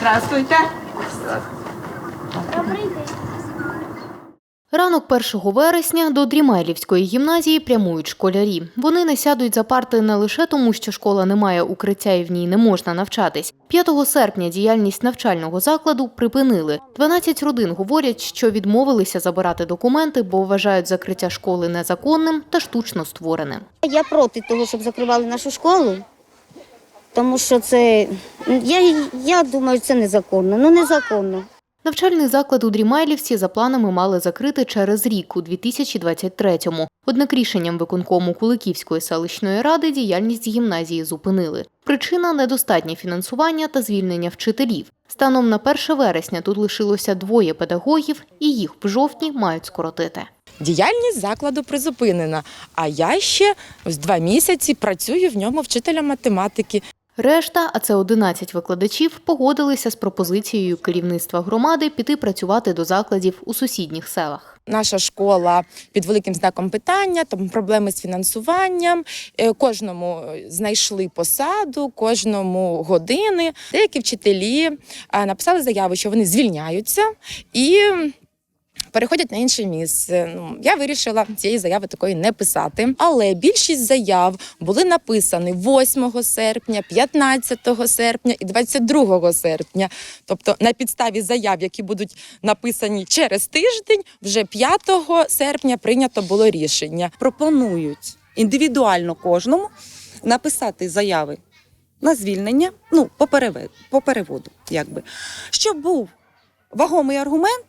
Здравствуйте. Ранок 1 вересня до Дрімайлівської гімназії прямують школярі. Вони не сядуть за парти не лише тому, що школа не має укриття і в ній не можна навчатись. 5 серпня діяльність навчального закладу припинили. 12 родин говорять, що відмовилися забирати документи, бо вважають закриття школи незаконним та штучно створеним. Я проти того, щоб закривали нашу школу, тому що це я, я думаю, це незаконно. Ну незаконно. Навчальний заклад у Дрімайлівці за планами мали закрити через рік у 2023-му. Однак рішенням виконкому Куликівської селищної ради діяльність гімназії зупинили. Причина недостатнє фінансування та звільнення вчителів. Станом на 1 вересня тут лишилося двоє педагогів, і їх в жовтні мають скоротити. Діяльність закладу призупинена. А я ще ось два місяці працюю в ньому вчителем математики. Решта, а це 11 викладачів, погодилися з пропозицією керівництва громади піти працювати до закладів у сусідніх селах. Наша школа під великим знаком питання, там проблеми з фінансуванням. Е, Кожному знайшли посаду, кожному години. Деякі вчителі е, написали заяву, що вони звільняються і. Переходять на інше місце. Ну я вирішила цієї заяви такої не писати. Але більшість заяв були написані 8 серпня, 15 серпня і 22 серпня. Тобто на підставі заяв, які будуть написані через тиждень, вже 5 серпня прийнято було рішення. пропонують індивідуально кожному написати заяви на звільнення, ну, по, переве- по переводу, якби. Щоб був вагомий аргумент,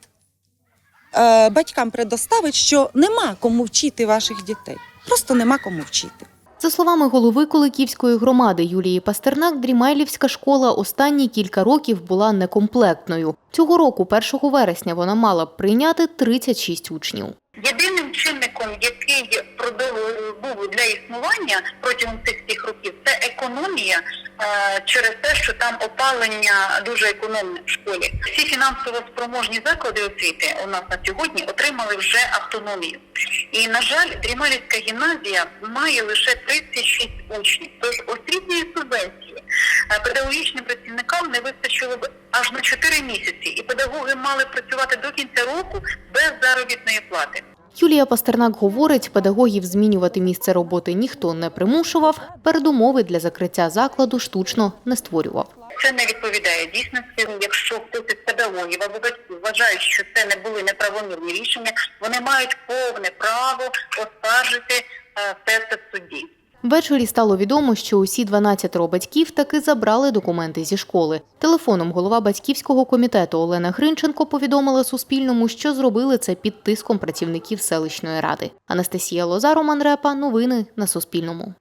е, батькам предоставить, що нема кому вчити ваших дітей. Просто нема кому вчити. За словами голови Куликівської громади Юлії Пастернак, Дрімайлівська школа останні кілька років була некомплектною. Цього року, 1 вересня, вона мала б прийняти 36 учнів. Єдиним чинником, який продов- був для існування протягом цих всіх років, це економія через те, що там опалення дуже економне в школі. Всі фінансово спроможні заклади освіти у нас на сьогодні отримали вже автономію. І на жаль, Дрімалівська гімназія має лише 36 учнів. Тож освітньої субвенції е, педагогічним працівникам не вистачило б аж на 4 місяці, і педагоги мали працювати до кінця року без заробітної плати. Юлія Пастернак говорить, педагогів змінювати місце роботи ніхто не примушував, передумови для закриття закладу штучно не створював. Це не відповідає дійсності. Якщо хтось із педагогів або батьків вважає, що це не були неправомірні рішення, вони мають повне право оскаржити це в суді. Ввечері стало відомо, що усі 12 батьків таки забрали документи зі школи. Телефоном голова батьківського комітету Олена Гринченко повідомила Суспільному, що зробили це під тиском працівників селищної ради. Анастасія Лоза, Роман Репа. Новини на Суспільному.